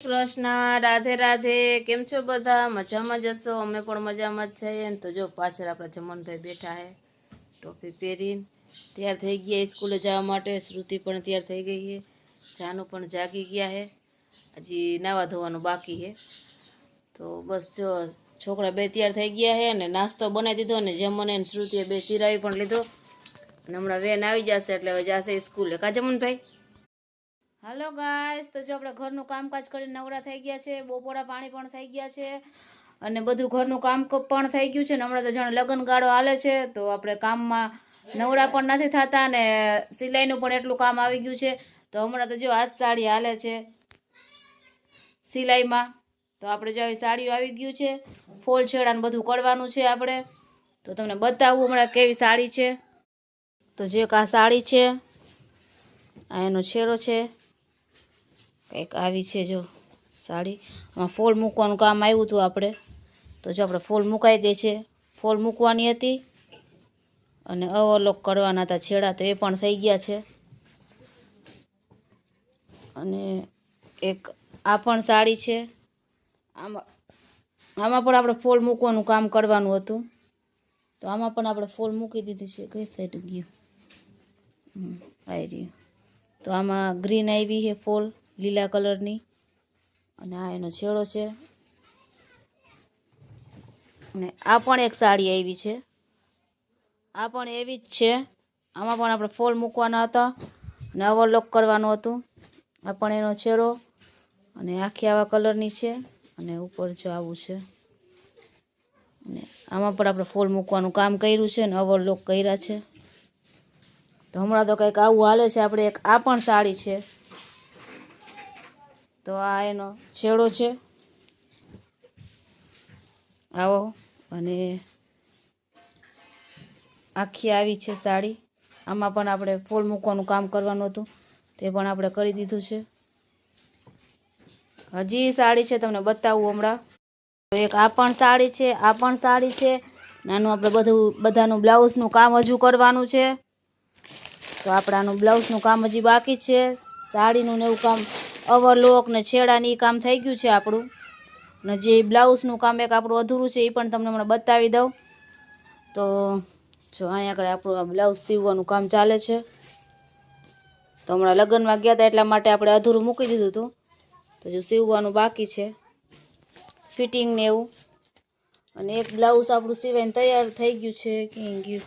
કૃષ્ણ, રાધે રાધે, કેમ છો બધા? મજામાં જશો અમે પણ મજામાં જ છીએ. તો જો, પાછળ આપણા જમનભાઈ બેઠા હે, ટોપી પહેરીને. તૈયાર થઈ ગયા સ્કૂલે જવા માટે. શ્રુતિ પણ તૈયાર થઈ ગઈ છે જાનુ પણ જાગી ગયા હે. હજી નાવા ધોવાનું બાકી છે તો બસ જો, છોકરા બે તૈયાર થઈ ગયા છે અને નાસ્તો બનાવી દીધો ને જમન અને શ્રુતિએ બે સિરાવી પણ લીધો. અને હમણાં વેન આવી જશે એટલે હવે જશે સ્કૂલે. કા જમનભાઈ? હાલો ગાઈસ તો જો આપણે ઘરનું કામકાજ કરીને નવરા થઈ ગયા છે બપોરા પાણી પણ થઈ ગયા છે અને બધું ઘરનું કામ પણ થઈ ગયું છે ને હમણાં તો જાણે લગ્ન ગાળો હાલે છે, તો આપણે કામમાં નવરા પણ નથી થતા ને સિલાઈનું પણ એટલું કામ આવી ગયું છે. તો હમણાં તો જો આ સાડી હાલે છે સિલાઈમાં. તો આપણે જો સાડીઓ આવી ગયું છે, ફોલ છેડાને બધું કરવાનું છે આપણે. તો તમને બતાવું હમણાં કેવી સાડી છે. તો જે આ સાડી છે, આ એનો છેરો છે. કંઈક આવી છે જો સાડી. આમાં ફોલ મૂકવાનું કામ આવ્યું હતું આપણે. તો જો આપણે ફોલ મુકાઈ ગઈ છે. ફોલ મૂકવાની હતી અને અવલોક કરવાના હતા છેડા, તો એ પણ થઈ ગયા છે. અને એક આ પણ સાડી છે. આમાં આમાં પણ આપણે ફોલ મૂકવાનું કામ કરવાનું હતું. તો આમાં પણ આપણે ફોલ મૂકી દીધી છે. કઈ સાઈડ ગયું? આવી રહ્યું. તો આમાં ગ્રીન આવી છે ફૂલ. લીલા કલરની. અને આ એનો છેડો છે. અને આ પણ એક સાડી આવી છે. આ પણ એવી જ છે. આમાં પણ આપણે ફોલ મૂકવાના હતા. અને ઓવરલોક કરવાનું હતું. આ પણ એનો છેડો. અને આખી આવા કલરની છે. અને ઉપર જો આવું છે. અને આમાં પણ આપણે ફોલ મૂકવાનું કામ કર્યું છે અને ઓવરલોક કર્યા છે. તો હમણાં તો કંઈક આવું હાલે છે. આપણે એક આ પણ સાડી છે. તો આ એનો છેડો છે. આવો અને આખી આવી છે સાડી. આમાં પણ આપણે ફોલ મૂકવાનું કામ કરવાનું હતું. તે પણ આપણે કરી દીધું છે. હજી સાડી છે તમને બતાવું હમણાં. તો એક આ પણ સાડી છે, આ પણ સાડી છે. નાનું આપણે બધું, બધાનું બ્લાઉઝનું કામ હજુ કરવાનું છે. તો આપણે આનું બ્લાઉઝનું કામ હજી બાકી છે. સાડીનું ને એવું કામ ઓવરલોક ને છેડાની કામ થઈ ગયું છે આપણું. ને જે બ્લાઉઝનું કામ એક આપણું અધૂરું છે એ પણ તમને હમણાં બતાવી દઉં. તો જો અહીંયા આગળ આપણું બ્લાઉઝ સીવવાનું કામ ચાલે છે. તો હમણાં લગ્નમાં ગયા હતા એટલા માટે આપણે અધૂરું મૂકી દીધું હતું. તો જો સીવવાનું બાકી છે. ફિટિંગ ને એવું. અને એક બ્લાઉઝ આપણું સીવાઈને તૈયાર થઈ ગયું છે, ક્યાં ગયું?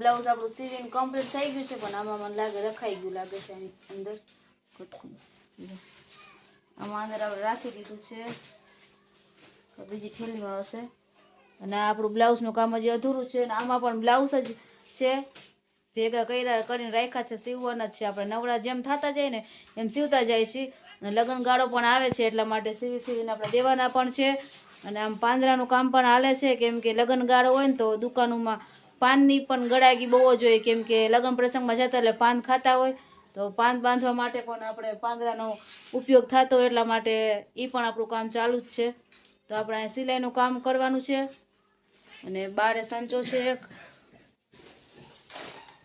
બ્લાઉઝ આપણું સીવીને કમ્પ્લીટ થઈ ગયું છે, પણ આમાં મને લાગે રખાઈ ગયું લાગે છે એની અંદર. આમાં અંદર રાખી દીધું છે. બીજી ઠેલીમાં હશે. અને આપણું બ્લાઉઝનું કામ હજી અધૂરું છે અને આમાં પણ બ્લાઉઝ જ છે. ભેગા કર્યા કરીને રાખ્યા છે, સીવવાના જ છે. આપણે નવરા જેમ થતા જાય ને એમ સીવતા જાય છે અને લગ્ન ગાળો પણ આવે છે એટલા માટે સીવી સીવીને આપણે દેવાના પણ છે. અને આમ પાંદડાનું કામ પણ હાલે છે, કેમ કે લગ્ન ગાળો હોય ને તો દુકાનોમાં પાનની પણ ગળાગી બહુ જ હોય, કેમ કે લગ્ન પ્રસંગમાં જતા એટલે પાન ખાતા હોય. તો પાન બાંધવા માટે પણ આપણે પાંદડાનો ઉપયોગ થતો એટલા માટે એ પણ આપણું કામ ચાલુ જ છે. તો આપણે અહીં સિલાઈનું કામ કરવાનું છે અને બારે સંચો છે એક.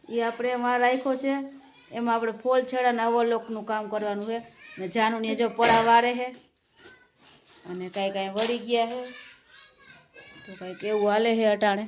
એ આપણે એમાં રાખ્યો છે. એમાં આપણે ફોલ છેડાના અવલોકનું કામ કરવાનું છે. ને જાનુની જો પડા વારે છે. અને કાંઈ કાંઈ વળી ગયા છે. તો કાંઈક એવું હાલે છે અટાણે.